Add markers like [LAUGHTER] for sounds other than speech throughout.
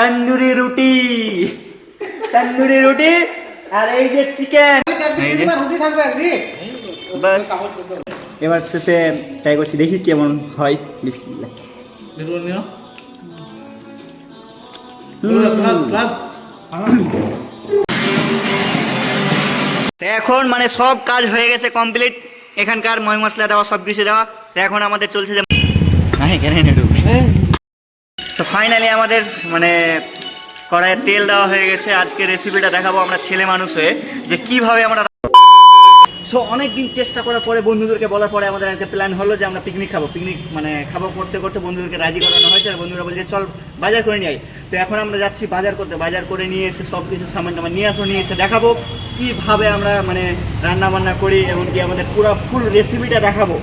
তন্দুরি রুটি। তন্দুরি রুটি আর এই যে চিকেন বাস। এবার শেষে ট্রাই করছি দেখি কেমন হয়। বিসমিল্লাহ। এখন মানে সব কাজ হয়ে গেছে কমপ্লিট এখানকার ময় মশলা দেওয়া সব কিছু দেওয়া। তো এখন আমাদের চলছে যে হ্যাঁ কেন সো ফাইনালি আমাদের মানে কড়াইয়ে তেল দেওয়া হয়ে গেছে। আজকে রেসিপিটা দেখাবো আমরা ছেলে মানুষ হয়ে, যে কীভাবে আমরা সো অনেক দিন চেষ্টা করার পরে বন্ধুদেরকে বলার পরে আমাদের একটা প্ল্যান হলো যে আমরা পিকনিক খাব। পিকনিক মানে খাব করতে করতে বন্ধুদেরকে রাজি করানো হয়েছে আর বন্ধুরা বলছে, চল, বাজার করে নিয়ে তো এখন আমরা যাচ্ছি বাজার করতে। বাজার করে নিয়ে এসে সব কিছু সামান টামান নিয়ে আসব, নিয়ে এসে দেখাবো কীভাবে আমরা মানে রান্না বান্না করি এমনকি আমাদের পুরো ফুল রেসিপিটা দেখাবো।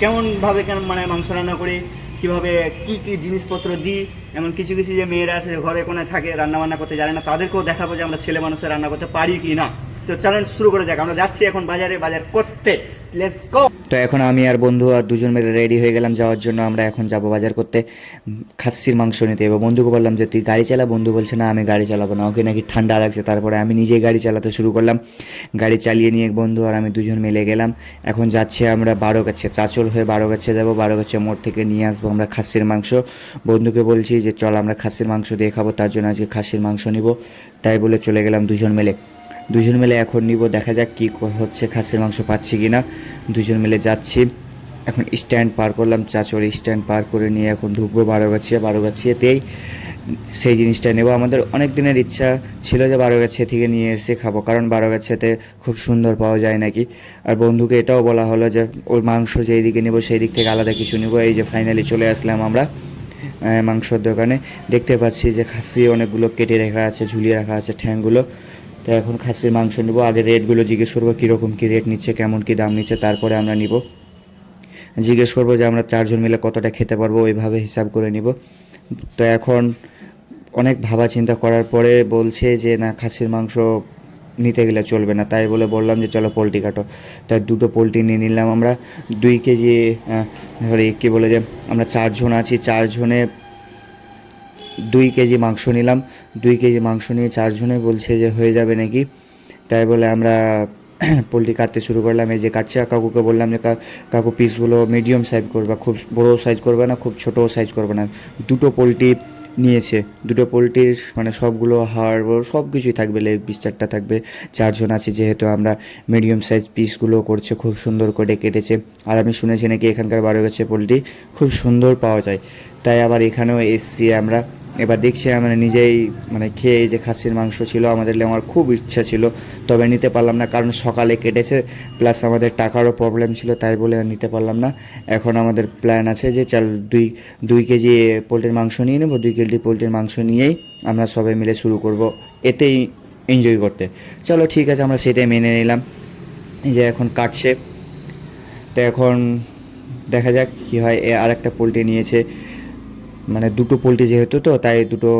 কেমনভাবে কেন মানে মাংস রান্না করি। কীভাবে কী কী জিনিসপত্র দিই, এমন কিছু কিছু যে মেয়েরা আছে ঘরে কোনে থাকে, রান্নাবান্না করতে জানে না, তাদেরকেও দেখাবো যে আমরা ছেলে মানুষের রান্না করতে পারি কি না। তো চ্যালেঞ্জ শুরু করে যাক, আমরা যাচ্ছি এখন বাজারে, বাজার করতে। তো এখন আমি আর বন্ধু আর দুজন মিলে রেডি হয়ে গেলাম যাওয়ার জন্য, আমরা এখন যাব বাজার করতে, খাসির মাংস নিতে। এবার বন্ধুকে বললাম যে, তুই গাড়ি চালা? বন্ধু বলছে, না, আমি গাড়ি চালাবো না, ওকে নাকি ঠান্ডা লাগছে। তারপরে আমি নিজেই গাড়ি চালাতে শুরু করলাম। গাড়ি চালিয়ে নিয়ে বন্ধু আর আমি দুজন মিলে গেলাম। এখন যাচ্ছি আমরা বারো গাছে চাচল হয়ে বারো গাছে যাব। বারো গাছে মোড় থেকে নিয়ে আসব আমরা খাসির মাংস। বন্ধুকে বলছি যে, চল আমরা খাসির মাংস দিয়ে খাব। তার জন্য আজকে খাসির মাংস নিব। তাই বলে চলে গেলাম দুজন মিলে। দুজন মিলে এখন নিব, দেখা যাক কী হচ্ছে, খাসির মাংস পাচ্ছি কি না দুজন মিলে যাচ্ছি। এখন স্ট্যান্ড পার করলাম, চাচর স্ট্যান্ড পার করে নিয়ে এখন ঢুকবো বারোগাছিয়া, বারোগাছিয়াতেই সেই জিনিসটা নেব। আমাদের অনেক দিনের ইচ্ছা ছিল যে বারোগাছিয়া থেকে নিয়ে এসে খাব, কারণ বারোগাছিয়াতে খুব সুন্দর পাওয়া যায় নাকি। আর বন্ধুকে এটাও বলা হলো যে, ওর মাংস যেই দিকে নেব, সেই দিক থেকে আলাদা কিছু নেব। এই যে ফাইনালি চলে আসলাম আমরা মাংসর দোকানে। দেখতে পাচ্ছি যে খাসি অনেকগুলো কেটে রাখা আছে, ঝুলিয়ে রাখা আছে ঠ্যাংগুলো। তো এখন খাসির মাংস নেব। আগে রেটগুলো জিজ্ঞেস করব, কীরকম, কী রেট নিচ্ছে, কেমন, কী দাম নিচ্ছে, তারপরে আমরা নিব। জিজ্ঞেস করব যে আমরা চারজন মিলে কতটা খেতে পারব, ওইভাবে হিসাব করে নিব। তো এখন অনেক ভাবা চিন্তা করার পরে বলছে যে, না, খাসির মাংস নিতে গেলে চলবে না। তাই বলে বললাম যে, চলো পোলট্রি কাটো। তাই দুটো পোলট্রি নিয়ে নিলাম আমরা। দুই কেজি সরি কী বলে যে, আমরা চারজন আছি। চারজনে দুই কেজি মাংস নিলাম। দুই কেজি মাংস নিয়ে চারজনে বলছে যে হয়ে যাবে নাকি? তাই বলে আমরা [CLEARS THROAT] পোলট্রি কাটতে শুরু করলাম। এই যে কাটছে কাকুকে বললাম যে কাকু পিসগুলো মিডিয়াম সাইজ করবে, খুব বড়ো সাইজ করবে না, খুব ছোটো সাইজ করবে না। দুটো পোলট্রি নিয়েছে। দুটো পোলট্রির মানে সবগুলো হাড় সব কিছুই থাকবে লেগ পিস চারটা থাকবে। চারজন আছে, যেহেতু আমরা মিডিয়াম সাইজ পিসগুলো করছে, খুব সুন্দর করে কেটেছে। আর আমি শুনেছি নাকি এখানকার বারো গাছে পোলট্রি, খুব সুন্দর পাওয়া যায়। তাই আবার এখানেও এসছি আমরা। এবার দেখছি মানে নিজেই মানে খেয়ে যে খাসির মাংস ছিল, আমাদের আমার খুব ইচ্ছা ছিল, তবে নিতে পারলাম না কারণ সকালে কেটেছে প্লাস আমাদের টাকারও প্রবলেম ছিল, তাই বলে নিতে পারলাম না। এখন আমাদের প্ল্যান আছে যে চাল দুই দুই কেজি পোলট্রির মাংস নিয়ে নেব, দুই কেজি পোলট্রির মাংস নিয়েই আমরা সবাই মিলে শুরু করব এতেই এনজয় করতে। চলো ঠিক আছে, আমরা সেটাই মেনে নিলাম। যে এখন কাটছে। তো এখন দেখা যাক কী হয়, এ আর একটা পোলট্রি নিয়েছে। মানে দুটো পোলট্রি যেহেতু তো, তাই দুটো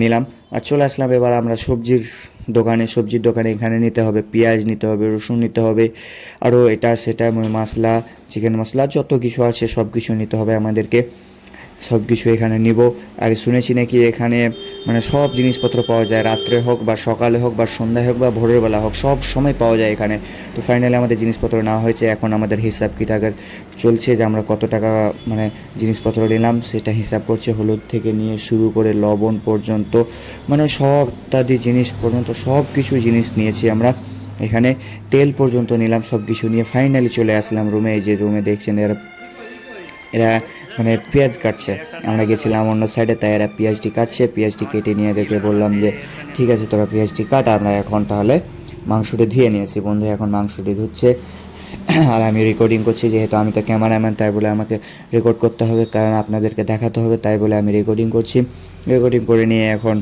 নিলাম। আর চলে আসলাম এবার আমরা সবজির দোকানে। সবজির দোকানে এখানে নিতে হবে পেঁয়াজ, নিতে হবে রসুন, নিতে হবে আরও এটা, সেটা, মশলা, চিকেন মশলা, যত কিছু আছে সব কিছু নিতে হবে আমাদেরকে। সব কিছু এখানে নিব। আর শুনেছি নাকি এখানে মানে সব জিনিসপত্র পাওয়া যায়। রাত্রে হোক বা সকালে হোক বা সন্ধ্যায় হোক বা ভোরের বেলা হোক, সব সময় পাওয়া যায় এখানে। তো ফাইনালি আমাদের জিনিসপত্র নেওয়া হয়েছে। এখন আমাদের হিসাব কিতাবের চলছে যে আমরা কত টাকা মানে জিনিসপত্র নিলাম। সেটা হিসাব করছে হলুদ থেকে নিয়ে শুরু করে লবণ পর্যন্ত। মানে সব ইত্যাদি জিনিস পর্যন্ত সব কিছু জিনিস নিয়েছি আমরা। এখানে তেল পর্যন্ত নিলাম সব কিছু নিয়ে। ফাইনালি চলে আসলাম রুমে এই যে রুমে দেখছেন এরা এরা মানে পেঁয়াজ কাটছে। আমরা গেছিলাম অন্য সাইডে তাই এরা পেঁয়াজটি কাটছে, পেঁয়াজটি কেটে নিয়ে দেখে বললাম যে, ঠিক আছে, তোরা পেঁয়াজটি কাট, আমরা এখন তাহলে মাংসটি ধুয়ে নিয়েছি। বন্ধু, এখন মাংসটি ধুচ্ছে। আর আমি রেকর্ডিং করছি, যেহেতু আমি তো ক্যামেরাম্যান তাই বলে আমাকে রেকর্ড করতে হবে, কারণ আপনাদেরকে দেখাতে হবে, তাই বলে আমি রেকর্ডিং করছি। রেকর্ডিং করে নিয়ে এখন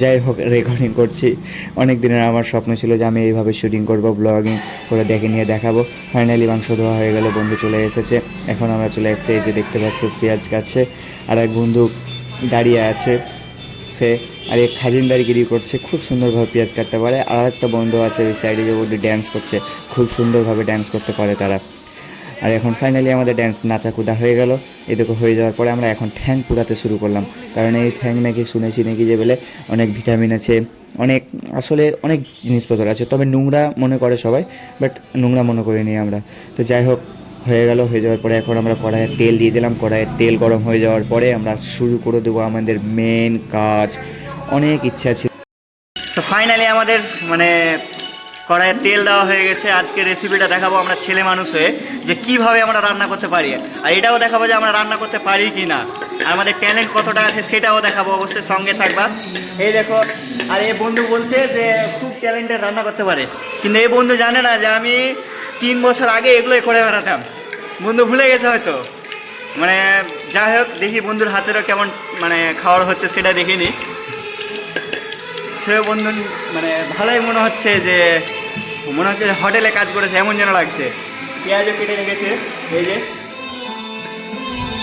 যাই হোক রেকর্ডিং করছি। অনেক দিনের আমার স্বপ্ন ছিল যে আমি এইভাবে শুটিং করব ব্লগিং করে দেখে নিয়ে দেখাবো। ফাইনালি মাংস ধোয়া হয়ে গেল, বন্ধু চলে এসেছে। এখন আমরা চলে এসেছি, এই যে দেখতে পাচ্ছি, পেঁয়াজ কাটছে। আর এক বন্ধু দাঁড়িয়ে আছে, সে আর এক খাজিন খাজিনদারিগিরি করছে, খুব সুন্দরভাবে পেঁয়াজ কাটতে পারে। আর একটা বন্ধু আছে ওই সাইডে যে বন্ধু ড্যান্স করছে, খুব সুন্দরভাবে ড্যান্স করতে পারে তারা। আর এখন ফাইনালি আমাদের ড্যান্স নাচা কুদা হয়ে গেল। এদিকে হয়ে যাওয়ার পরে আমরা এখন ঠ্যাং পুরাতে শুরু করলাম। কারণ এই ঠ্যাং নাকি শুনেছি নাকি যে বলে অনেক ভিটামিন আছে, অনেক, আসলে অনেক জিনিসপত্র আছে, তবে নোংরা মনে করে সবাই বাট নোংরা মনে করিনি আমরা। তো যাই হোক, হয়ে গেল, হয়ে যাওয়ার পরে এখন আমরা কড়াইয়ে তেল দিয়ে দিলাম। কড়াইয়ের তেল গরম হয়ে যাওয়ার পরে আমরা শুরু করে দেবো আমাদের মেন কাজ। অনেক ইচ্ছা ছিল। সো ফাইনালি আমাদের মানে কড়াইয়ে তেল দেওয়া হয়ে গেছে। আজকে রেসিপিটা দেখাবো আমরা ছেলে মানুষ হয়ে যে কীভাবে আমরা রান্না করতে পারি। আর এটাও দেখাবো যে আমরা রান্না করতে পারি কি না আমাদের ট্যালেন্ট কতটা আছে সেটাও দেখাবো, অবশ্যই সঙ্গে থাকবা। এই দেখো, আর এই বন্ধু বলছে যে খুব ট্যালেন্টেড রান্না করতে পারে। কিন্তু এই বন্ধু জানে না যে আমি তিন বছর আগে এগুলোই করে বেড়াতাম। বন্ধু ভুলে গেছে হয়তো। মানে যাই হোক, দেখি বন্ধুর হাতেরও কেমন মানে খাওয়ার হচ্ছে সেটা দেখিনি। সে বন্ধু মানে ভালোই মনে হচ্ছে যে মনে হচ্ছে হোটেলে কাজ করেছে এমন যেন লাগছে। পেঁয়াজও কেটে রেখেছে এই যে।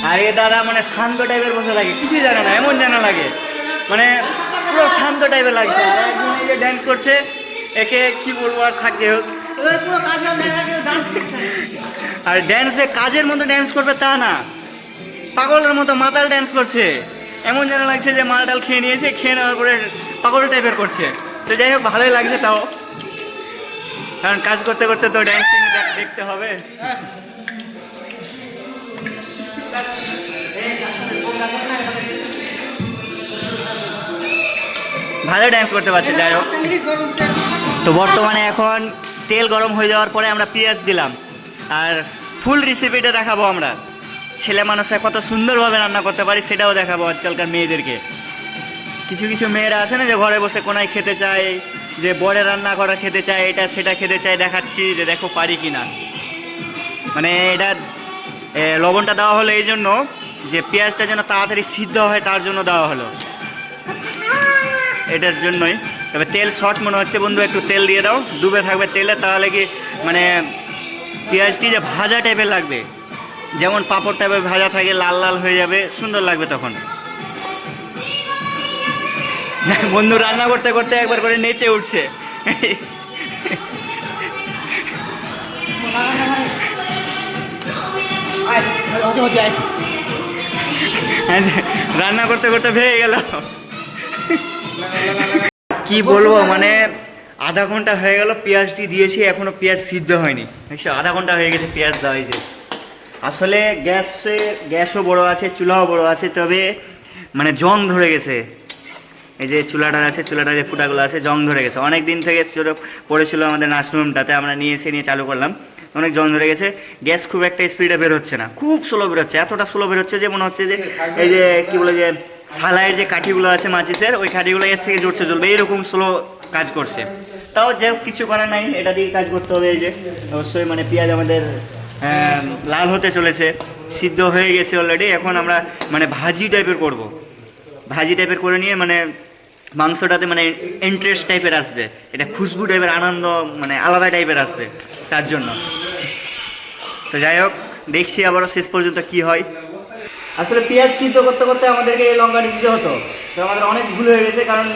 আর এ দাদা মানে শান্ত টাইপের বসে লাগে কিছুই জানে না এমন যেন লাগে। মানে পুরো শান্ত টাইপের লাগছে। একজন এই যে ড্যান্স করছে একে কি বলব আর থাকতে হোক। আর ড্যান্সে কাজের মতো ড্যান্স করবে তা না। পাগলের মতো মাতাল ড্যান্স করছে। এমন যেন লাগছে যে মালটাল খেয়ে নিয়েছে খেয়ে নেওয়ার পরে পাগল টাইপের করছে। তো যাই হোক ভালোই লাগছে তাও। কারণ কাজ করতে করতে তো ড্যান্সিং দেখতে হবে। ভালো ড্যান্স করতে পারছে, যাই হোক। তো বর্তমানে এখন তেল গরম হয়ে যাওয়ার পরে আমরা পেঁয়াজ দিলাম। আর ফুল রেসিপিটা দেখাবো আমরা। ছেলে মানুষরা কত সুন্দরভাবে রান্না করতে পারি, সেটাও দেখাবো আজকালকার মেয়েদেরকে। কিছু কিছু মেয়েরা আছে না যে ঘরে বসে কোনায় খেতে চায় যে বড়ে রান্না করা খেতে চায়, এটা সেটা খেতে চায়, দেখাচ্ছি যে দেখো পারি কি না মানে এটা লবণটা দেওয়া হলো এই জন্য যে পেঁয়াজটা যেন তাড়াতাড়ি সিদ্ধ হয়, তার জন্য দেওয়া হলো। এটার জন্যই। তবে তেল শর্ট মনে হচ্ছে বন্ধু, একটু তেল দিয়ে দাও। ডুবে থাকবে তেলে, তাহলে কি মানে পেঁয়াজটি যে ভাজা টাইপের লাগবে, যেমন পাঁপড় টাইপের ভাজা থাকে, লাল লাল হয়ে যাবে, সুন্দর লাগবে তখন। [LAUGHS] বন্ধু রান্না করতে করতে একবার করে নেচে উঠছে। রান্না করতে করতে ভেঙে গেল। কি বলব মানে আধা ঘণ্টা হয়ে গেল পেঁয়াজটি দিয়েছি, এখনও পেঁয়াজ সিদ্ধ হয়নি। দেখছ, আধা ঘণ্টা হয়ে গেছে পেঁয়াজ দেওয়া হয়েছে। আসলে গ্যাসে, গ্যাসও বড় আছে, চুলাও বড় আছে, তবে মানে জং ধরে গেছে। এই যে চুলাটা আছে চুলাটা যে ফুটাগুলো আছে, জং ধরে গেছে। অনেক দিন থেকে ছোটো পড়েছিল আমাদের নার্সিংহোমটাতে, আমরা নিয়ে এসে নিয়ে চালু করলাম। অনেক জং ধরে গেছে। গ্যাস খুব একটা স্পিডে বের হচ্ছে না। খুব স্লো বের হচ্ছে, এতটা স্লো বের হচ্ছে যে মনে হচ্ছে যে এই যে, কি বলে যে, সালাইয়ের যে কাঠিগুলো আছে মাচিসের, ওই কাঠিগুলো এর থেকে জোরছে জ্বলবে। এইরকম স্লো কাজ করছে। তাও যে কিছু করার নাই, এটা দিয়ে কাজ করতে হবে এই যে। অবশ্যই মানে পেঁয়াজ আমাদের লাল হতে চলেছে, সিদ্ধ হয়ে গেছে অলরেডি এখন আমরা মানে ভাজি টাইপের করব। ভাজি টাইপের করে নিয়ে মানে মাংসটাতে মানে ইন্টারেস্ট টাইপের আসবে। এটা খুশবু টাইপের আনন্দ মানে আলাদা টাইপের আসবে তার জন্য। তো যাই হোক, দেখছি আবারও শেষ পর্যন্ত কি হয়। আসলে পেঁয়াজ সিদ্ধ করতে করতে আমাদেরকে এই লঙ্কাটি দিতে হতো। তো আমাদের অনেক ভুল হয়ে গেছে, কারণ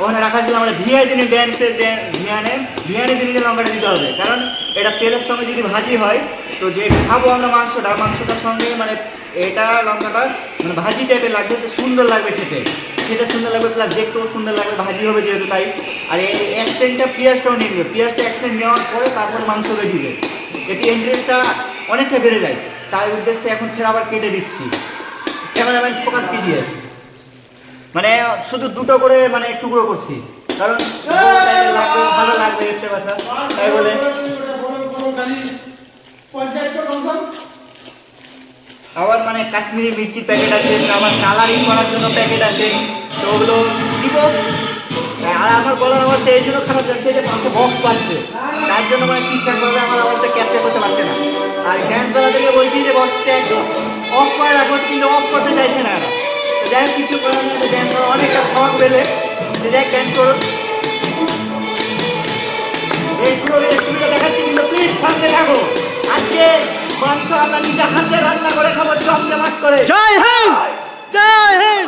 ওখানে রাখার জন্য আমরা ভিয়াই দিনে ড্যান্সের ভিয়ানে ভিয়ানি দিনে লঙ্কাটা দিতে হবে। কারণ এটা তেলের সঙ্গে যদি ভাজি হয়, তো যে খাব আমরা মাংসটা, মাংসটার সঙ্গে মানে এটা, লঙ্কাটা মানে ভাজি টাইপের লাগবে সুন্দর লাগবে খেতে। খেতে সুন্দর লাগবে প্লাস দেখতেও সুন্দর লাগবে ভাজি হবে যেহেতু তাই। আর এই অ্যাক্সেন্টটা পেঁয়াজটাও নিয়ে নেবে। পেঁয়াজটা অ্যাক্সেন্ট নেওয়ার পরে তারপরে মাংসটা দিবে। এটি ইন্টারেস্টটা অনেকটা বেড়ে যায়। তার উদ্দেশ্যে এখন ফের আবার কেটে দিচ্ছি। ক্যামেরাম্যান ফোকাস কি দিয়ে? মানে শুধু দুটো করে মানে টুকরো করছি। কারণ লাগবে, ভালো লাগবে হচ্ছে কথা। তাই বলে আবার মানে কাশ্মীরি মির্চির প্যাকেট আছে আবার কালারিং করার জন্য প্যাকেট আছে, তো ওগুলো দিব। আর আমার গলার অবস্থা এই জন্য খারাপ যাচ্ছে যে পাশে বক্স পাচ্ছে তার জন্য মানে ঠিকঠাকভাবে আমার অবস্থা ক্যাপচার করতে পারছে না। আর ড্যান্স বেলা থেকে বলছি যে বক্সটা একদম অফ করে রাখো, কিন্তু অফ করতে চাইছে না যাই হোক, কিছু করার নেই ড্যান্স অনেকটা শখ পেলে যে যাই ড্যান্স করুন। এই পুরো রেসিপিটা দেখাচ্ছি কিন্তু প্লিজ সামনে থাকো। আজকে মাংস আমরা নিজে হাতে রান্না করে খাব জমজমাট করে। জয় হিন্দ! জয় হিন্দ!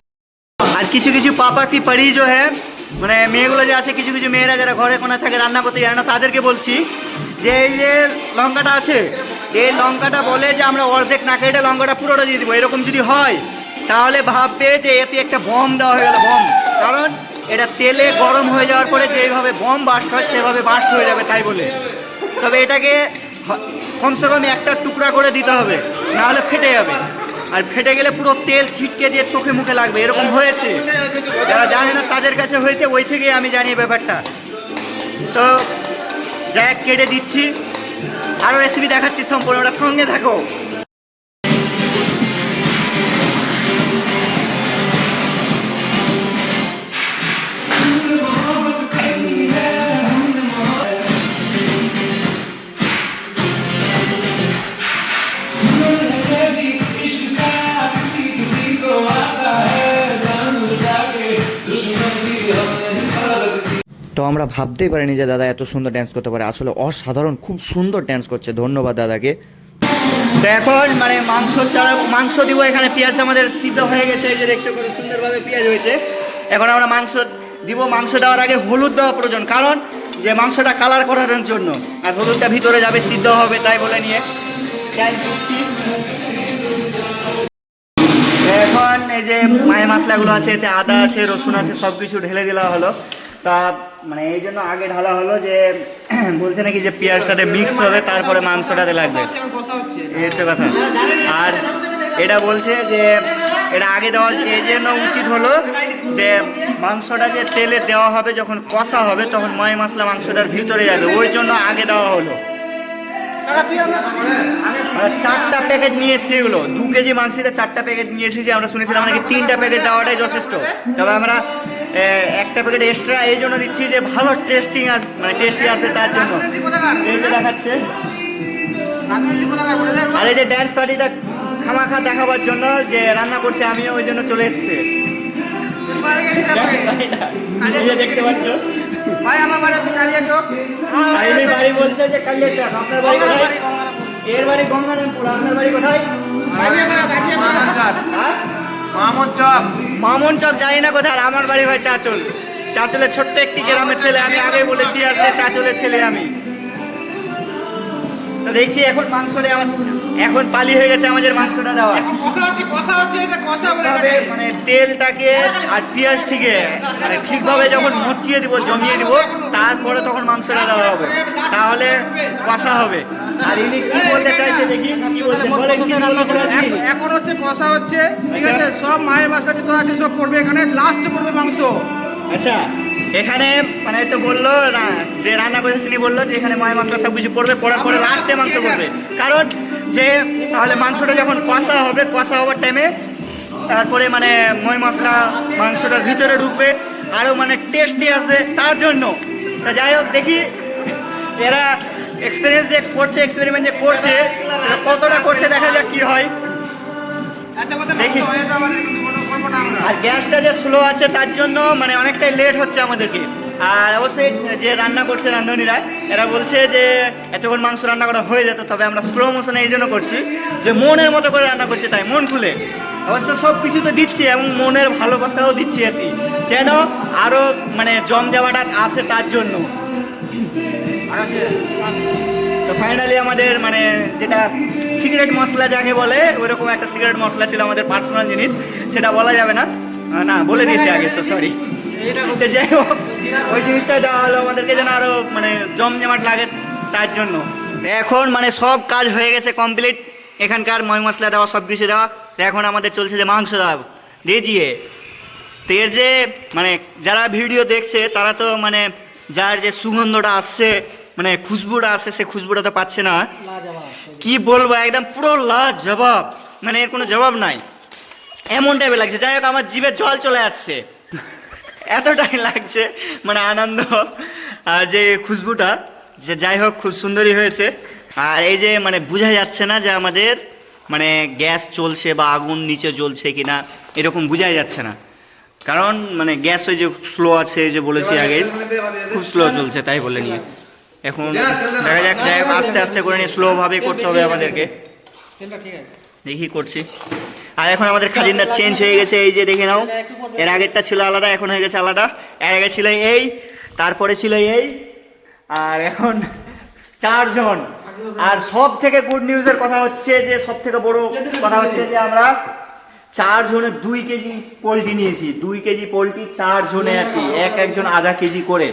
আর কিছু কিছু পাপা কি পারি যে হ্যাঁ মানে মেয়েগুলো যে আছে কিছু কিছু মেয়েরা যারা ঘরে কোনা থাকে রান্না করতে জানে না তাদেরকে বলছি যে এই যে লঙ্কাটা আছে এই লঙ্কাটা বলে যে আমরা অর্ধেক না কেটে লঙ্কাটা পুরোটা দিয়ে দিব এরকম যদি হয় তাহলে ভাববে যে এতে একটা বম দেওয়া হয়ে গেল বম। কারণ এটা তেলে গরম হয়ে যাওয়ার পরে যেভাবে বম বাস্ট হয় সেভাবে বাস্ট হয়ে যাবে তাই বলে। তবে এটাকে কমসে কম একটা টুকরা করে দিতে হবে, নাহলে ফেটে যাবে। আর ফেটে গেলে পুরো তেল ছিটকে দিয়ে চোখে মুখে লাগবে, এরকম হয়েছে। যারা জানে না তাদের কাছে হয়েছে, ওই থেকেই আমি জানি ব্যাপারটা। তো যাই কেটে দিচ্ছি। আরও রেসিপি দেখাচ্ছি সম্পূর্ণ ওরা সঙ্গে থাকো। তো আমরা ভাবতেই পারিনি যে দাদা এত সুন্দর ড্যান্স করতে পারে। আসলে অসাধারণ, খুব সুন্দর ড্যান্স করছে। ধন্যবাদ দাদাকে। তো এখন মানে মাংস ছাড়া মাংস দিব। এখানে পেঁয়াজ আমাদের সিদ্ধ হয়ে গেছে। এই যে দেখছ কত সুন্দরভাবে পেঁয়াজ হয়েছে। এখন আমরা মাংস দিব। মাংস দেওয়ার আগে হলুদ দেওয়া প্রয়োজন। কারণ যে মাংসটা কালার করার জন্য। আর হলুদটা ভিতরে যাবে, সিদ্ধ হবে, তাই বলে নিয়ে এখন এই যে মায়ে মশলাগুলো আছে, এতে আদা আছে, রসুন আছে সব কিছু ঢেলে দেওয়া হলো। তা মানে এই জন্য আগে ঢালা হলো যে, বলছে নাকি যে পেঁয়াজটাতে মিক্স হবে, তারপরে মাংসটাতে লাগবে। হচ্ছে কথা। আর এটা বলছে যে, এটা আগে দেওয়া, এই জন্য উচিত হলো যে, মাংসটা যে তেলে দেওয়া হবে, যখন কষা হবে, তখন ময় মশলা মাংসটার ভিতরে যাবে। ওই জন্য আগে দেওয়া হলো। চারটা প্যাকেট নিয়ে এগুলো। দু কেজি মাংসিতে চারটা প্যাকেট নিয়ে এসেছি আমরা শুনেছিলাম নাকি তিনটা প্যাকেট দেওয়াটাই যথেষ্ট। তবে আমরা একটা প্যাকেট এক্সট্রা এই জন্য দিচ্ছি যে ভালো টেস্টিং আস মানে টেস্টি আসবে তার জন্য। এই যে দেখাচ্ছে। আর এই যে ড্যান্স পার্টিটা খামাখা দেখাবার জন্য যে রান্না করছে আমিও ওই জন্য চলে এসেছি। দেখতে পাচ্ছ। ভাই আমার বাড়ি কালিয়া বলছে যে কালিয়া আপনার বাড়ি কোথায়? এর বাড়ি গঙ্গারামপুর। আপনার বাড়ি কোথায়? মামুদ চক। মামুন চক, জানি না কোথায় আমার বাড়ি ভাই চাচল। চাচলের ছোট্ট একটি গ্রামের ছেলে আমি আগে বলেছি, আর সে চাচলের ছেলে আমি। তো দেখছি এখন মাংসটা আমার এখন পালি হয়ে গেছে আমাদের মাংসটা দেওয়া। মানে তেলটাকে আর পেঁয়াজটিকে মানে ঠিকভাবে যখন মুছিয়ে দিব জমিয়ে দিব তারপরে তখন মাংসটা দেওয়া হবে। তাহলে কষা হবে। আর ইনি কি বলতে চাইছে দেখি কি বলেন কি এখন- হচ্ছে কষা হচ্ছে ঠিক আছে? সব মায়ের মশলা যত আছে সব পড়বে এখানে লাস্ট পড়বে মাংস। আচ্ছা। এখানে মানে তো বলল না যে রান্না করেছে তিনি বলল যে এখানে ময় মশলা সব কিছু পড়বে পড়ার পরে লাস্টে মাংস পড়বে। কারণ যে তাহলে মাংসটা যখন কষা হবে কষা হওয়ার টাইমে তারপরে মানে ময় মশলা মাংসটার ভিতরে ঢুকবে আরও মানে টেস্টি আসবে তার জন্য। তা যাই হোক দেখি এরা এক্সপিরিয়েন্স যে করছে এক্সপেরিমেন্ট যে করছে কতটা করছে দেখা যাক কি হয়। দেখি। আর গ্যাসটা যে স্লো আছে তার জন্য মানে অনেকটাই লেট হচ্ছে আমাদেরকে। আর অবশ্যই যে রান্না করছে রাঁধুনিরা এরা বলছে যে এতক্ষণ মাংস রান্না করা হয়ে যেত, তবে আমরা স্লো মোশনে এই জন্য করছি যে মনের মতো করে রান্না করছি তাই, মন খুলে। অবশ্য সব কিছু তো দিচ্ছি এবং মনের ভালোবাসাও দিচ্ছি কি। যেন আরও মানে জম যাওয়াটা আছে তার জন্য। তো ফাইনালি আমাদের মানে যেটা সিগারেট মশলা যাকে বলে, ওইরকম একটা সিগারেট মশলা ছিল আমাদের পার্সোনাল জিনিস, সেটা বলা যাবে না। না, বলে দিয়েছি আগে তো সরি যাই হোক, ওই জিনিসটা দেওয়া হলো আমাদেরকে যেন আরও মানে জমজমাট লাগে তার জন্য। এখন মানে সব কাজ হয়ে গেছে কমপ্লিট এখানকার ময় মশলা দেওয়া সব কিছু দেওয়া এখন আমাদের চলছে যে মাংস দেওয়া দিয়ে। তো এর যে মানে যারা ভিডিও দেখছে, তারা তো মানে যার যে সুগন্ধটা আসছে মানে খুশবুটা আসছে সে খুশবুটা তো পাচ্ছে না। কি বলব একদম পুরো লাজ জবাব মানে এর কোনো জবাব নাই। এমন টাইপের লাগছে। যাই হোক আমার জিভে জল চলে আসছে। এতটাই লাগছে মানে আনন্দ। আর যে খুশবুটা যে যাই হোক খুব সুন্দরই হয়েছে। আর এই যে মানে বোঝা যাচ্ছে না যে আমাদের মানে গ্যাস চলছে বা আগুন নিচে জ্বলছে কি না এরকম বোঝাই যাচ্ছে না। কারণ মানে গ্যাস ওই যে স্লো আছে যে বলেছি আগে খুব স্লো চলছে তাই বলে নিয়ে। এখন দেখা যাক যাই আস্তে আস্তে করে নিয়ে স্লোভাবে করতে হবে আমাদেরকে। দেখি করছি। আর এখন আমাদের খাজিনদার চেঞ্জ হয়ে গেছে এই যে দেখে নাও। এর আগেরটা ছিল আলাদা এখন হয়ে গেছে আলাদা। এর আগে ছিল এই তারপরে ছিল এই। আর এখন চারজন। আর সব থেকে গুড নিউজের কথা হচ্ছে যে সব থেকে বড় কথা হচ্ছে যে আমরা চার জনে দুই কেজি পোলট্রি নিয়েছি দুই কেজি পোলট্রি চার জনে আছি এক একজন আধা কেজি করে।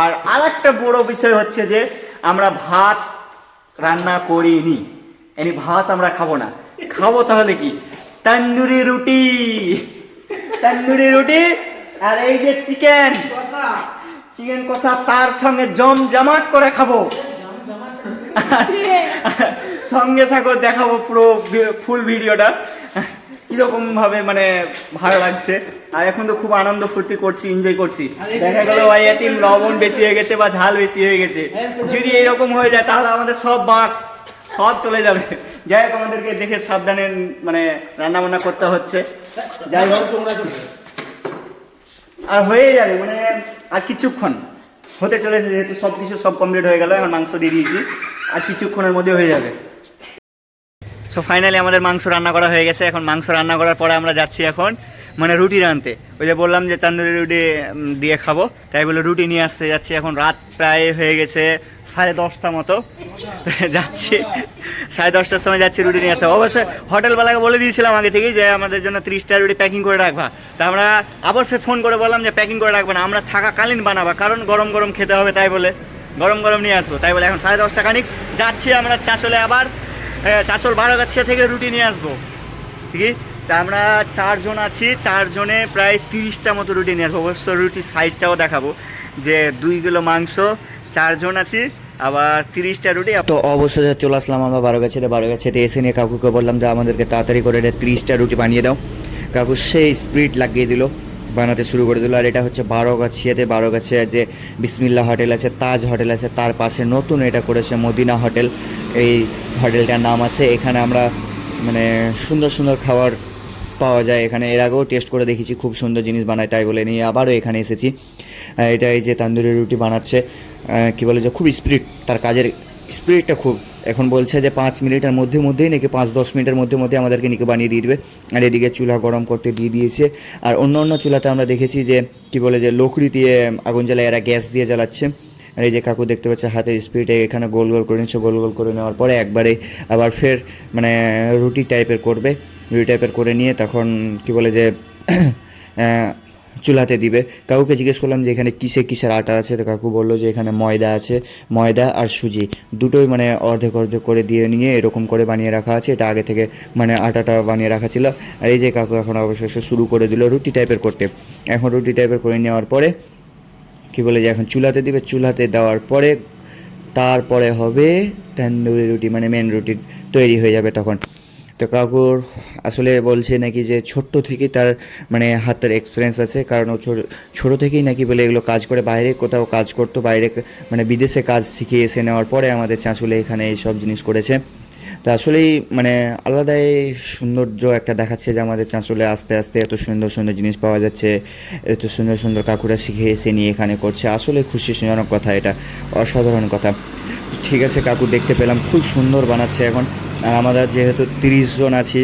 আর আরেকটা বড় বিষয় হচ্ছে যে আমরা ভাত রান্না করিনি। এনি ভাত আমরা খাব না। খাব তাহলে কি? তন্দুরি রুটি। তন্দুরি রুটি আর এই যে চিকেন। চিকেন কষা তার সঙ্গে জমজমাট করে খাব। সঙ্গে থাকো দেখাবো পুরো ফুল ভিডিওটা। কীরকম ভাবে মানে ভালো লাগছে? আর এখন তো খুব আনন্দ ফুর্তি করছি এনজয় করছি। দেখা গেল ভাই এতিম লবণ বেশি হয়ে গেছে বা ঝাল বেশি হয়ে গেছে। যদি এরকম হয়ে যায়, তাহলে আমাদের সব বাঁশ, সব চলে যাবে। যাই হোক, আমাদেরকে দেখে সাবধানে মানে রান্না বান্না করতে হচ্ছে। যাই হোক। আর হয়ে যাবে মানে আর কিছুক্ষণ। হতে চলেছে, যেহেতু সব কিছু সব কমপ্লিট হয়ে গেল, এখন মাংস দিয়ে দিয়েছি। আর কিছুক্ষণের মধ্যে হয়ে যাবে। সো ফাইনালি আমাদের মাংস রান্না করা হয়ে গেছে। এখন মাংস রান্না করার পরে আমরা যাচ্ছি এখন মানে রুটি রানতে ওই যে বললাম যে, তান্দুরি রুটি দিয়ে খাব। তাই বলে রুটি নিয়ে আসতে যাচ্ছি। এখন রাত প্রায় হয়ে গেছে সাড়ে দশটা মতো। যাচ্ছি। সাড়ে দশটার সময় যাচ্ছি রুটি নিয়ে আসতে। অবশ্যই হোটেলওয়ালাকে বলে দিয়েছিলাম আগে থেকেই যে, আমাদের জন্য ত্রিশটা রুটি প্যাকিং করে রাখবা। তা আমরা আবার ফের ফোন করে বললাম যে, প্যাকিং করে রাখবা না। আমরা থাকাকালীন বানাবা। কারণ গরম গরম খেতে হবে, তাই বলে। গরম গরম নিয়ে আসব। তাই বলে এখন সাড়ে দশটা খানিক। যাচ্ছি আমরা চাঁচলে আবার। চাঁচল বারোগাছিয়া থেকে রুটি নিয়ে আসব। ঠিক তা আমরা চারজন আছি, চারজনে প্রায় তিরিশটা মতো রুটি নিয়ে আসব। অবশ্য রুটির সাইজটাও দেখাবো যে দুই কিলো মাংস, চারজন আছি, আবার তিরিশটা রুটি তো অবশ্যই চলে আসলাম আমরা বারো গাছেতে বারো গাছেতে এসে নিয়ে কাকুকে বললাম যে আমাদেরকে তাড়াতাড়ি করে ত্রিশটা রুটি বানিয়ে দাও। কাকু সেই স্পিড লাগিয়ে দিল। বানাতে শুরু করে দিল। আর এটা হচ্ছে বারো গাছিয়াতে বারো গাছিয়া যে বিসমিল্লা হোটেল আছে, তাজ হোটেল আছে, তার পাশে নতুন এটা করেছে মদিনা হোটেল। এই হোটেলটার নাম আছে। এখানে আমরা মানে সুন্দর সুন্দর খাবার পাওয়া যায় এখানে। এর আগেও টেস্ট করে দেখেছি, খুব সুন্দর জিনিস বানায় তাই বলে নিয়ে আবারও এখানে এসেছি। এটা এই যে তান্দুরি রুটি বানাচ্ছে। কি বলে যে, খুব স্পিরিট তার কাজের স্পিরিটটা খুব এখন বলছে যে পাঁচ মিনিটের মধ্যে মধ্যেই নাকি পাঁচ দশ মিনিটের মধ্যে মধ্যে আমাদেরকে নাকি বানিয়ে দিয়ে দেবে। আর এদিকে চুলা গরম করতে দিয়ে দিয়েছে। আর অন্য অন্য চুলাতে আমরা দেখেছি যে, কি বলে যে, লকড়ি দিয়ে আগুন জ্বালায়, এরা গ্যাস দিয়ে জ্বালাচ্ছে। আর এই যে কাকু দেখতে পাচ্ছে হাতের স্পিডে এখানে গোল গোল করে নিচ্ছে, গোল গোল করে নেওয়ার পরে একবারে আবার ফের মানে রুটি টাইপের করবে। রুটি টাইপের করে নিয়ে তখন, কি বলে যে [CLEARS THROAT] চুলাতে দিবে। কাকুকে জিজ্ঞেস করলাম যে, এখানে কিসে কিসের আটা আছে? তো কাকু বলল যে, এখানে ময়দা আছে, ময়দা আর সুজি। দুটোই মানে অর্ধেক অর্ধেক করে দিয়ে নিয়ে এরকম করে বানিয়ে রাখা আছে। এটা আগে থেকে মানে আটাটা বানিয়ে রাখা ছিল। আর এই যে কাকু এখন অবশেষে শুরু করে দিল রুটি টাইপের করতে। এখন রুটি টাইপের করে নেওয়ার পরে কি বলে যে, এখন চুলাতে দিবে। চুলাতে দেওয়ার পরে তারপরে হবে, তন্দুরি রুটি মানে মেন রুটি তৈরি হয়ে যাবে তখন। তো কাকুর আসলে বলছে নাকি যে ছোট্ট থেকেই তার মানে হাতের এক্সপিরিয়েন্স আছে। কারণ ও ছোটো থেকেই নাকি বলে এগুলো কাজ করে, বাইরে কোথাও কাজ করতো, বাইরে মানে বিদেশে কাজ শিখে এসে নেওয়ার পরে আমাদের চাঁচুলে এখানে এই সব জিনিস করেছে। তো আসলেই মানে আলাদাই সৌন্দর্য একটা দেখাচ্ছে যে আমাদের চাঁচলে আস্তে আস্তে এত সুন্দর সুন্দর জিনিস পাওয়া যাচ্ছে, এত সুন্দর সুন্দর কাকুরা শিখে এসে নিয়ে এখানে করছে। আসলে খুশিজনক কথা এটা, অসাধারণ কথা। ঠিক আছে কাকু, দেখতে পেলাম, খুব সুন্দর বানাচ্ছে এখন। আর আমরা যেহেতু তিরিশ জন আছি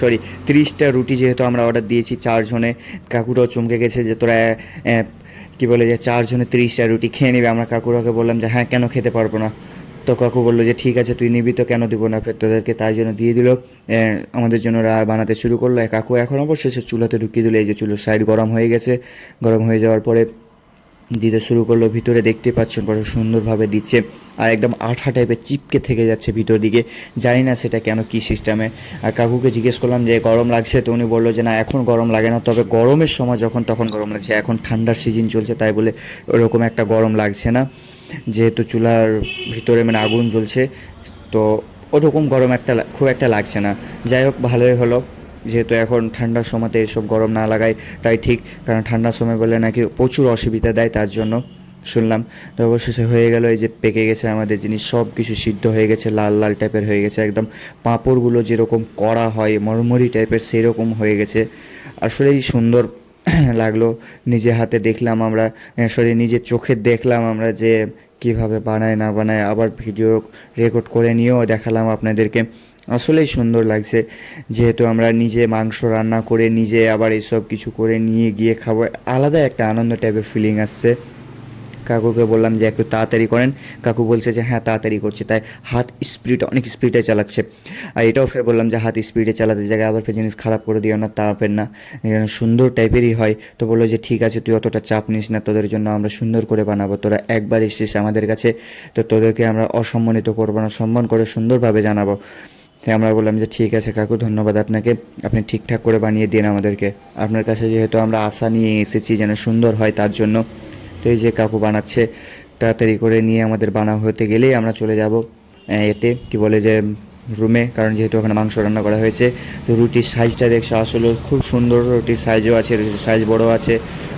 সরি তিরিশটা রুটি যেহেতু আমরা অর্ডার দিয়েছি চারজনে কাকুরাও চমকে গেছে যে তোরা কি বলে যে চারজনে তিরিশটা রুটি খেয়ে নেবে। আমরা কাকুরাকে বললাম যে হ্যাঁ কেন খেতে পারব না? তো কাকু বলল যে, ঠিক আছে, তুই নিবি তো, কেন দিব না? ফের তোদেরকে তাই জন্য দিয়ে দিল। আমাদের জন্য রা বানাতে শুরু করল। কাকু এখন অবশেষে চুলাতে ঢুকিয়ে দিল। এই যে চুলোর সাইড গরম হয়ে গেছে। গরম হয়ে যাওয়ার পরে দিতে শুরু করল, ভিতরে দেখতে পাচ্ছেন কত সুন্দরভাবে দিচ্ছে। আর একদম আঠা টাইপের চিপকে থেকে যাচ্ছে ভিতর দিকে। জানি না সেটা কেন, কী সিস্টেমে আর কাকুকে জিজ্ঞেস করলাম যে, গরম লাগছে? তো উনি বলল যে, না, এখন গরম লাগে না। তবে গরমের সময় যখন তখন গরম লাগছে। এখন ঠান্ডার সিজন চলছে, তাই বলে ওরকম একটা গরম লাগছে না। যেহেতু চুলার ভিতরে মানে আগুন জ্বলছে, তো ওরকম গরম একটা খুব একটা লাগছে না। যাই হোক, ভালোই হলো। যেহেতু এখন ঠান্ডার সময়তে এসব গরম না লাগায়, তাই ঠিক, কারণ ঠান্ডার সময় বলে নাকি প্রচুর অসুবিধা দেয় তার জন্য। শুনলাম, তো অবশেষে হয়ে গেল এই যে পেকে গেছে আমাদের জিনিস সব কিছু সিদ্ধ হয়ে গেছে, লাল লাল টাইপের হয়ে গেছে একদম। পাঁপড়গুলো যেরকম করা হয়, মরমরি টাইপের সেরকম হয়ে গেছে। আসলেই সুন্দর [CLEARS THROAT] লাগল, নিজে হাতে দেখলাম আমরা সরি নিজের চোখে দেখলাম আমরা যে কীভাবে বানায়, না বানায়, আবার ভিডিও রেকর্ড করে নিয়েও দেখালাম আপনাদেরকে। আসলেই সুন্দর লাগছে। যেহেতু আমরা নিজে মাংস রান্না করে নিজে আবার এসব কিছু করে নিয়ে গিয়ে খাব, আলাদা একটা আনন্দ টাইপের ফিলিং আসছে। কাকুকে বললাম যে, একটু তাড়াতাড়ি করেন। কাকু বলছে যে হ্যাঁ তাড়াতাড়ি করছে। তাই হাত স্পিড অনেক স্পিডে চালাচ্ছে। আর এটাও ফের বললাম যে, হাত স্পিডে চালাতে জায়গায় আবার ফের জিনিস খারাপ করে দিও না তা ফের না সুন্দর টাইপেরই হয়। তো বলল যে, ঠিক আছে, তুই অতটা চাপ নিস না, তোদের জন্য আমরা সুন্দর করে বানাবো। তোরা একবার এসেছিস আমাদের কাছে, তো তোদেরকে আমরা অসম্মানিত করব না, সম্মান করে সুন্দরভাবে জানাব। তাই আমরা বললাম যে ঠিক আছে কাকু, ধন্যবাদ আপনাকে। আপনি ঠিকঠাক করে বানিয়ে দিন আমাদেরকে। আপনার কাছে যেহেতু আমরা আশা নিয়ে এসেছি যেন সুন্দর হয় তার জন্য, তো এই যে কাকু বানাচ্ছে, তাড়াতাড়ি করে নিয়ে আমাদের বানা হতে গেলেই আমরা চলে যাব। এতে কি বলে যে রুমে, কারণ যেহেতু ওখানে মাংস রান্না করা হয়েছে, তো রুটির সাইজটা দেখছ, আসলে খুব সুন্দর রুটির সাইজও আছে, রুটির সাইজ বড় আছে।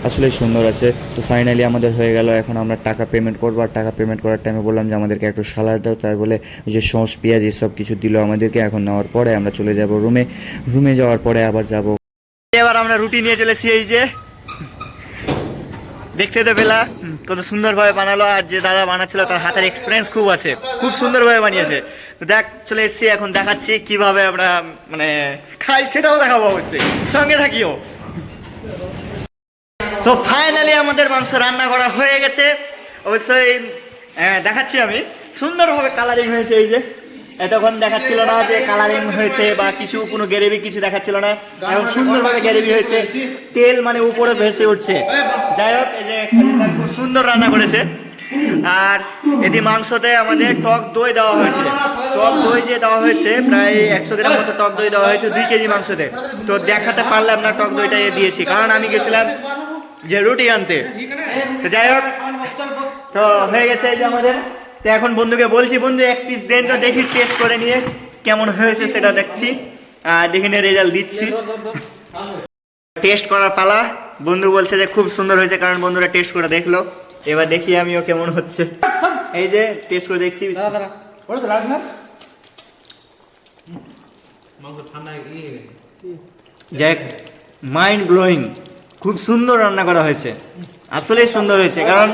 আসলে সুন্দর আছে। তো ফাইনালি আমাদের হয়ে গেল, এখন আমরা টাকা পেমেন্ট করব। আর টাকা পেমেন্ট করার টাইমে বললাম যে, আমাদেরকে একটু সালাড দাও। তাই বলে যে সস, পেঁয়াজ এসব কিছু দিল আমাদেরকে। এখন নেওয়ার পরে আমরা চলে যাব রুমে রুমে যাওয়ার পরে আবার যাব। এবার আমরা রুটি নিয়ে চলেছি এই যে। দেখতে তো পেলা, কত সুন্দরভাবে বানালো। আর যে দাদা বানাচ্ছিল, তার হাতের এক্সপিরিয়েন্স খুব আছে। খুব সুন্দরভাবে বানিয়েছে। তো দেখ, চলে এসেছি, এখন দেখাচ্ছি কীভাবে আমরা মানে খাই, সেটাও দেখাবো অবশ্যই। সঙ্গে থাকিও। তো ফাইনালি আমাদের মাংস রান্না করা হয়ে গেছে। অবশ্যই দেখাচ্ছি আমি। সুন্দরভাবে কালারিং হয়েছে এই যে। এতক্ষণ দেখাচ্ছিল না যে কালারিং হয়েছে বা কিছু, কোনো গ্রেভি কিছু দেখাচ্ছিল না। এখন সুন্দরভাবে গ্রেভি হয়েছে। তেল মানে উপরে ভেসে উঠছে। যাই হোক, এই যে খুব সুন্দর রান্না করেছে। আর এটি মাংসতে আমাদের টক দই দেওয়া হয়েছে। টক দই যে দেওয়া হয়েছে, প্রায় একশো গ্রাম মতো টক দই দেওয়া হয়েছে দুই কেজি মাংসতে। তো দেখাতে পারলাম না টক দইটা দিয়েছি। কারণ আমি গেছিলাম যে রুটি আনতে। তো যাই হোক তো হয়ে গেছে এই যে আমাদের। তো এখন বন্ধুকে বলছি বন্ধু এক পিস দেন তো দেখি টেস্ট করে নিয়ে কেমন হয়েছে সেটা দেখছি। আর দেখে নিয়ে রেজাল্ট দিচ্ছি। টেস্ট করার পালা। বন্ধু বলছে যে খুব সুন্দর হয়েছে কারণ বন্ধুরা টেস্ট করে দেখল। এবার দেখি আমিও কেমন হচ্ছে। এই যে টেস্ট করে দেখছি। যাক মাইন্ড ব্লোয়িং খুব সুন্দর রান্না করা হয়েছে। আসলেই সুন্দর হয়েছে, কারণ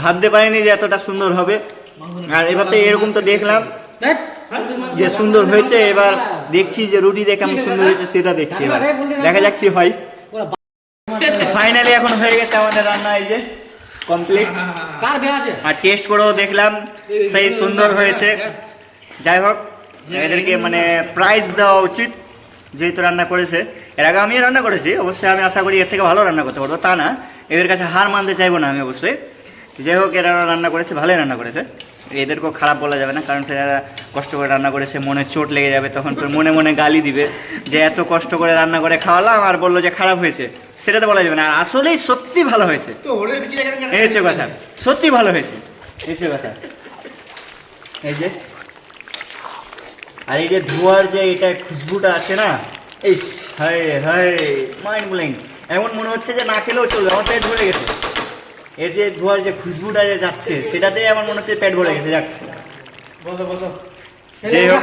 ভাবতে পারিনি যে এতটা সুন্দর হবে। আর এবার তো এরকম তো দেখলাম যে সুন্দর হয়েছে, এবার দেখছি যে রুটি দেখে কেমন সুন্দর হয়েছে, সেটা দেখছি এবার। দেখা যাক কি হয়। ফাইনালি এখন হয়ে গেছে আমাদের রান্না, এই যে কমপ্লিট আর টেস্ট করেও দেখলাম, সেই সুন্দর হয়েছে। যাই হোক, এদেরকে মানে প্রাইজ দেওয়া উচিত। যেহেতু রান্না করেছে এর আগে আমিও রান্না করেছি অবশ্যই আমি আশা করি এর থেকে ভালো রান্না করতে পারব। তা না এদের কাছে হার মানতে চাইব না আমি অবশ্যই। যাই হোক এরা রান্না করেছে ভালোই রান্না করেছে। এদেরকেও খারাপ বলা যাবে না কারণ এরা কষ্ট করে রান্না করেছে মনে চোট লেগে যাবে তখন তোর মনে মনে গালি দিবে যে এত কষ্ট করে রান্না করে খাওয়ালাম আর বলল যে খারাপ হয়েছে। সেটা তো বলা যাবে না আর আসলেই সত্যি ভালো হয়েছে। এই হচ্ছে কথা সত্যি ভালো হয়েছে। এই হচ্ছে কথা। এই যে আর এই যে ধোয়ার যে এটা খুশবুটা আছে না এই হায় হায় মাইন্ড ব্লোয়িং এমন মনে হচ্ছে যে না খেলেও চলবে আমার পেট ভরে গেছে। এর যে ধোয়ার যে খুশবুটা যে যাচ্ছে সেটাতেই আমার মনে হচ্ছে পেট ভরে গেছে যাক। বসো বসো। যাই হোক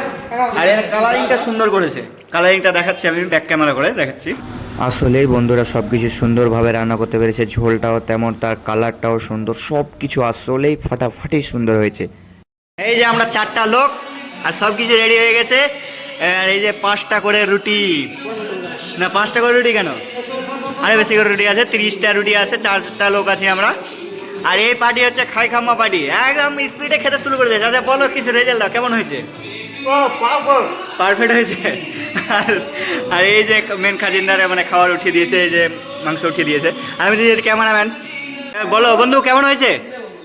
আর এর কালারিংটা সুন্দর করেছে। কালারিংটা দেখাচ্ছি আমি ব্যাক ক্যামেরা করে দেখাচ্ছি। আসলেই বন্ধুরা সব কিছু সুন্দরভাবে রান্না করতে পেরেছে। ঝোলটাও তেমন তার কালারটাও সুন্দর সব কিছু আসলেই ফাটাফাটি সুন্দর হয়েছে। এই যে আমরা চারটা লোক আর সব কিছু রেডি হয়ে গেছে। আর এই যে পাঁচটা করে রুটি। না পাঁচটা করে রুটি কেন? আরে বেশি করে রুটি আছে তিরিশটা রুটি আছে চারটা লোক আছি আমরা। আর এই পার্টি হচ্ছে খাই খাম্মা পার্টি একদম স্পিডে খেতে শুরু করে দিয়েছে। আচ্ছা বলো কিছু রেজাল্ট দাও কেমন হয়েছে? পারফেক্ট হয়েছে। আর আর এই যে মেন খাজিনদারে মানে খাবার উঠিয়ে দিয়েছে এই যে মাংস উঠিয়ে দিয়েছে। আমি নিজের ক্যামেরাম্যান বলো বন্ধু কেমন হয়েছে?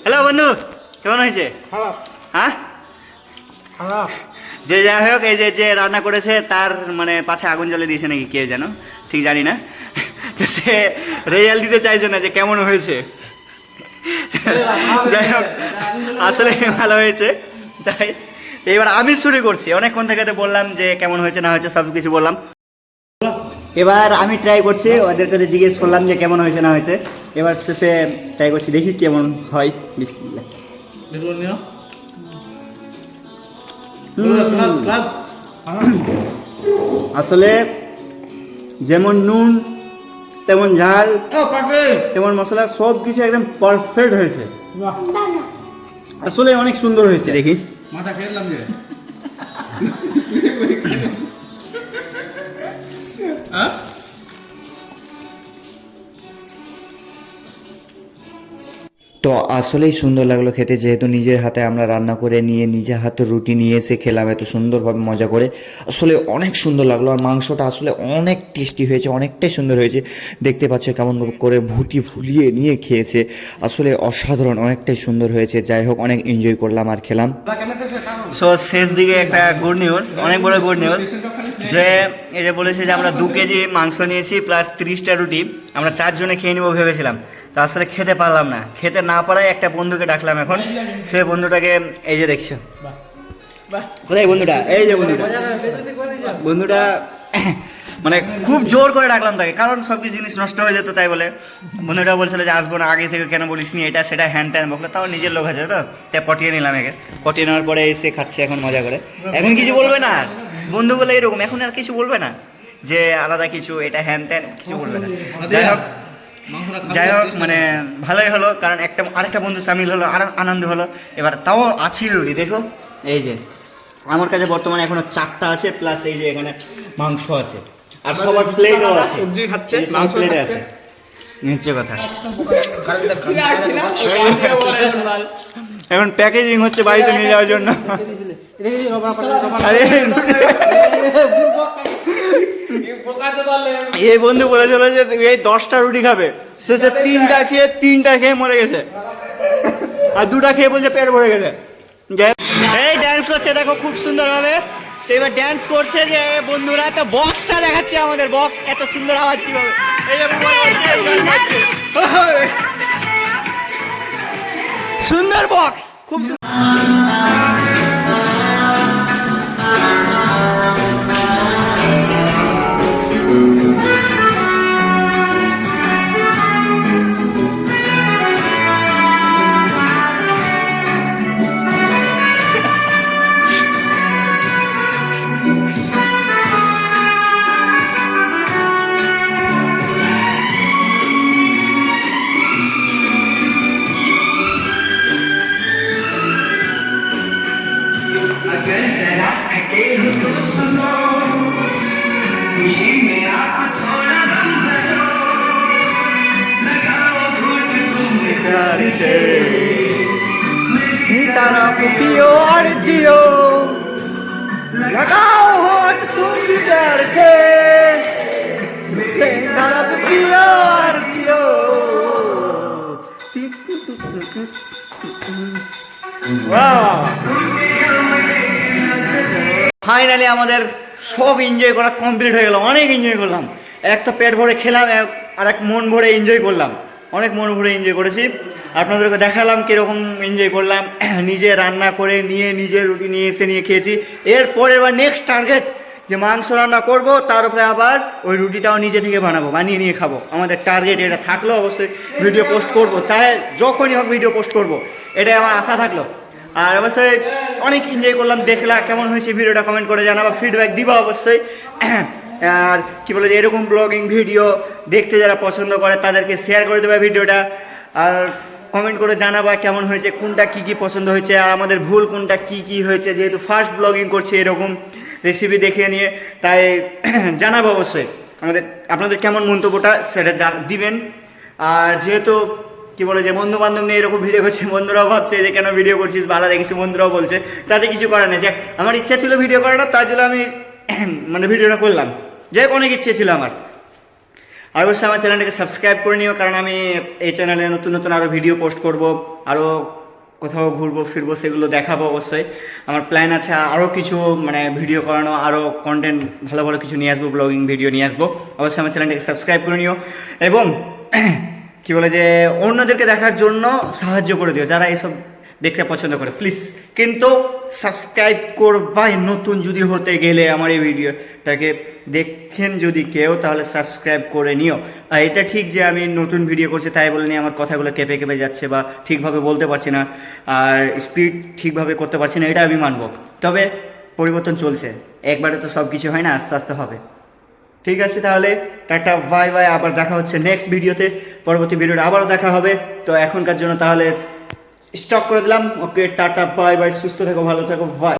হ্যালো বন্ধু কেমন হয়েছে? হ্যাঁ? যে যাই হোক এই যে যে রান্না করেছে তার মানে পাশে আগুন জ্বলে দিয়েছে নাকি কে যেন ঠিক জানি না। তো সে রেজাল্ট দিতে চাইছে না যে কেমন হয়েছে। যাই হোক আসলে ভালো হয়েছে। তাই এবার আমি শুরু করছি। অনেকক্ষণ থেকে তো বললাম যে কেমন হয়েছে না হয়েছে সব কিছু বললাম। এবার আমি ট্রাই করছি ওদের কাছে জিজ্ঞেস করলাম যে কেমন হয়েছে না হয়েছে। এবার শেষে ট্রাই করছি দেখি কেমন হয়। বিসমিল্লাহ। [COUGHS] আসলে যেমন নুন তেমন ঝাল তেমন মশলা সব কিছু একদম পারফেক্ট হয়েছে। আসলে অনেক সুন্দর হয়েছে। দেখি। মাথা ফেললাম যে। তো [LAUGHS] তো আসলেই সুন্দর লাগল খেতে, যেহেতু নিজের হাতে আমরা রান্না করে নিয়ে নিজের হাতে রুটি নিয়ে এসে খেলাম, এত সুন্দরভাবে মজা করে। আসলে অনেক সুন্দর লাগল আর মাংসটা আসলে অনেক টেস্টি হয়েছে, অনেকটাই সুন্দর হয়েছে। দেখতে পাচ্ছ কেমন করে ভুটি ফুলিয়ে নিয়ে খেয়েছে। আসলে অসাধারণ, অনেকটাই সুন্দর হয়েছে। যাই হোক, অনেক এনজয় করলাম আর খেলাম। সো শেষ দিকে একটা গুড নিউজ অনেক বড় গুড নিউজ যে এই যে বলেছে যে আমরা দু কেজি মাংস নিয়েছি প্লাস তিরিশটা রুটি। আমরা চারজনে খেয়ে নেব ভেবেছিলাম। আসলে খেতে পারলাম না। খেতে না পারায় একটা বন্ধুকে ডাকলাম এখন। সে বন্ধুটাকে এই যে দেখছ। কোথায় বন্ধুটা? এই যে বন্ধুটা। বন্ধুটা মানে খুব জোর করে ডাকলাম তাকে কারণ সব কিছু জিনিস নষ্ট হয়ে যেত তাই বলে। বন্ধুটা বলছিল যে আসব না আগে থেকে কেন বলিস নি এটা সেটা হ্যান্ড ট্যান বকলে। তাও নিজের লোক আছে তো। তাই পটিয়ে নিলাম একে। পটিয়ে নেওয়ার পরে এসে খাচ্ছে এখন মজা করে। এখন কিছু বলবে না। আর। বন্ধু বলে এরকম এখন আর কিছু বলবে না। যে আলাদা কিছু এটা হ্যান ত্যান কিছু বলবে না। যাই হোক। যাই হোক মানে ভালোই হলো কারণ একটা আরেকটা বন্ধু সামিল হলো আর আনন্দ হলো এবার তাও আছে রুটি দেখো এই যে আমার কাছে বর্তমানে এখনও চারটা আছে প্লাস এই যে এখানে মাংস আছে আর সবার প্লেটও আছে সবজি খাচ্ছে, মাংস প্লেটে আছে নিচ্ছে কথা এখন প্যাকেজিং হচ্ছে বাড়িতে নিয়ে যাওয়ার জন্য আরে এই বন্ধু বলেছিল যে এই দশটা রুটি খাবে। শেষে তিনটা খেয়ে তিনটা খেয়ে মরে গেছে। আর দুটা খেয়ে বলছে পেট ভরে গেছে। এই ড্যান্স করছে দেখো খুব সুন্দর ভাবে তো এবার ড্যান্স করছে যে বন্ধুরা তো বক্সটা দেখাচ্ছে আমাদের বক্স এত সুন্দর আওয়াজ কি হবে এই যে বন্ধুরা করছে, এই গান করছে। সুন্দর বক্স খুব সুন্দর। এক তো পেট ভরে খেলাম আর এক মন ভরে এনজয় করলাম। অনেক মন ভরে এনজয় করেছি। আপনাদেরকে দেখালাম কীরকম এনজয় করলাম। [CLEARS THROAT] নিজে রান্না করে নিয়ে, নিজে রুটি নিয়ে এসে নিয়ে খেয়েছি। এরপর এবার নেক্সট টার্গেট যে মাংস রান্না করব, তার উপরে আবার ওই রুটিটাও নিজে থেকে বানাবো, বানিয়ে নিয়ে খাব। আমাদের টার্গেট এটা থাকল, অবশ্যই ভিডিও পোস্ট করব। চাহে যখনই হোক ভিডিও পোস্ট করব। এটাই আমার আশা থাকল। আর অবশ্যই অনেক এনজয় করলাম দেখলা কেমন হয়েছে, ভিডিওটা কমেন্ট করে জানাবা ফিডব্যাক দিবা অবশ্যই। [CLEARS THROAT] আর কি বলে যে এরকম ব্লগিং ভিডিও দেখতে যারা পছন্দ করে, তাদেরকে শেয়ার করে দেবে ভিডিওটা। আর কমেন্ট করে জানাবা কেমন হয়েছে, কোনটা কি কি পছন্দ হয়েছে, আর আমাদের ভুল কোনটা কি কি হয়েছে, যেহেতু ফার্স্ট ব্লগিং করছে এরকম রেসিপি দেখে নিয়ে, তাই [CLEARS THROAT] জানাব অবশ্যই। আমাদের, আপনাদের কেমন মন্তব্যটা সেটা দিবেন। আর যেহেতু কি বলে যে বন্ধু বান্ধব নিয়ে এরকম ভিডিও করছে, বন্ধুরাও ভাবছে যে কেন ভিডিও করছিস ভালো দেখেছি বন্ধুরাও বলছে। তাতে কিছু করার নেই। যাক, আমার ইচ্ছা ছিল ভিডিও করাটা তার জন্য আমি [CLEARS THROAT] মানে ভিডিওটা করলাম। যাই হোক অনেক ইচ্ছে ছিল আমার। আর অবশ্যই আমার চ্যানেলটাকে সাবস্ক্রাইব করে নিও, কারণ আমি এই চ্যানেলে নতুন নতুন আরও ভিডিও পোস্ট করব আরও কোথাও ঘুরবো, ফিরবো, সেগুলো দেখাবো অবশ্যই। আমার প্ল্যান আছে আরও কিছু মানে ভিডিও করানো আরও কন্টেন্ট ভালো ভালো কিছু নিয়ে আসব ব্লগিং ভিডিও নিয়ে আসব। অবশ্যই আমার চ্যানেলটাকে সাবস্ক্রাইব করে নিও এবং [CLEARS THROAT] কী বলে যে অন্যদেরকে দেখার জন্য সাহায্য করে দিও। যারা এইসব দেখতে পছন্দ করে। প্লিজ কিন্তু সাবস্ক্রাইব করবাই নতুন যদি হতে গেলে আমার এই ভিডিওটাকে। দেখেন যদি কেউ, তাহলে সাবস্ক্রাইব করে নিও। আর এটা ঠিক যে আমি নতুন ভিডিও করছি, তাই বলে নিয়ে আমার কথাগুলো কেঁপে কেঁপে যাচ্ছে বা ঠিকভাবে বলতে পারছি না। আর স্পিড ঠিকভাবে করতে পারছি না, এটা আমি মানব। তবে পরিবর্তন চলছে। একবারে তো সব কিছু হয় না, আস্তে আস্তে হবে। ঠিক আছে তাহলে, টাটা বাই বাই আবার দেখা হচ্ছে নেক্সট ভিডিওতে পরবর্তী ভিডিওতে আবারও দেখা হবে। তো এখনকার জন্য তাহলে স্টপ করে দিলাম। ওকে টাটা বাই বাই সুস্থ থাকো ভালো থাকো বাই।